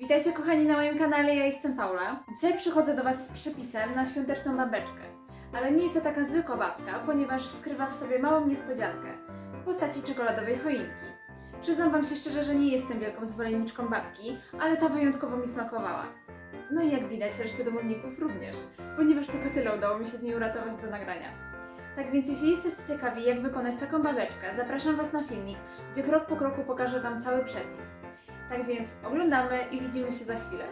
Witajcie kochani na moim kanale, ja jestem Paula. Dzisiaj przychodzę do Was z przepisem na świąteczną babeczkę. Ale nie jest to taka zwykła babka, ponieważ skrywa w sobie małą niespodziankę w postaci czekoladowej choinki. Przyznam Wam się szczerze, że nie jestem wielką zwolenniczką babki, ale ta wyjątkowo mi smakowała. No i jak widać, reszcie domowników również, ponieważ tylko tyle udało mi się z niej uratować do nagrania. Tak więc jeśli jesteście ciekawi, jak wykonać taką babeczkę, zapraszam Was na filmik, gdzie krok po kroku pokażę Wam cały przepis. Tak więc oglądamy i widzimy się za chwilę.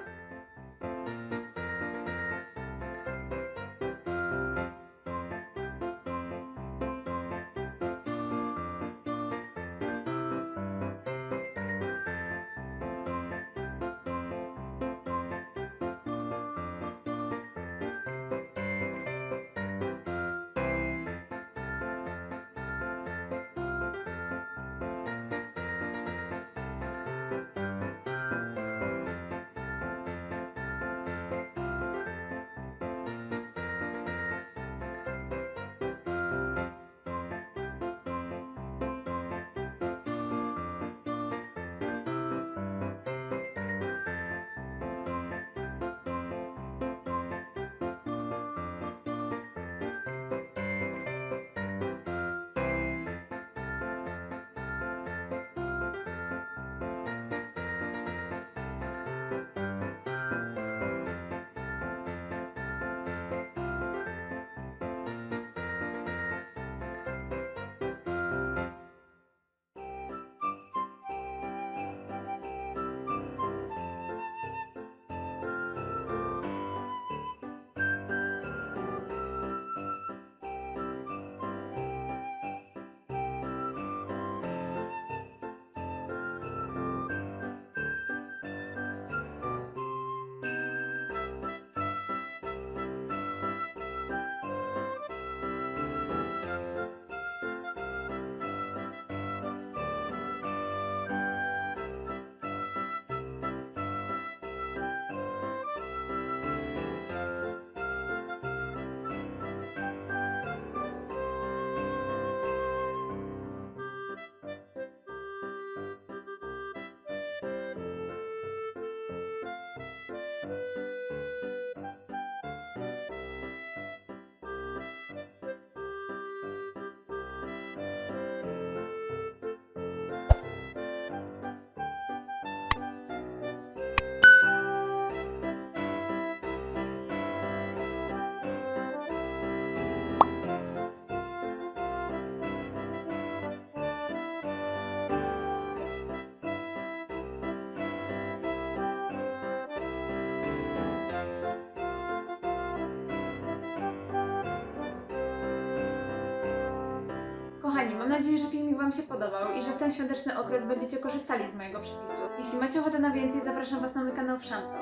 Nadzieję, że filmik Wam się podobał i że w ten świąteczny okres będziecie korzystali z mojego przepisu. Jeśli macie ochotę na więcej, zapraszam Was na mój kanał Wszamto,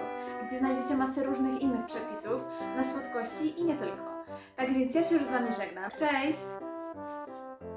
gdzie znajdziecie masę różnych innych przepisów na słodkości i nie tylko. Tak więc ja się już z Wami żegnam. Cześć!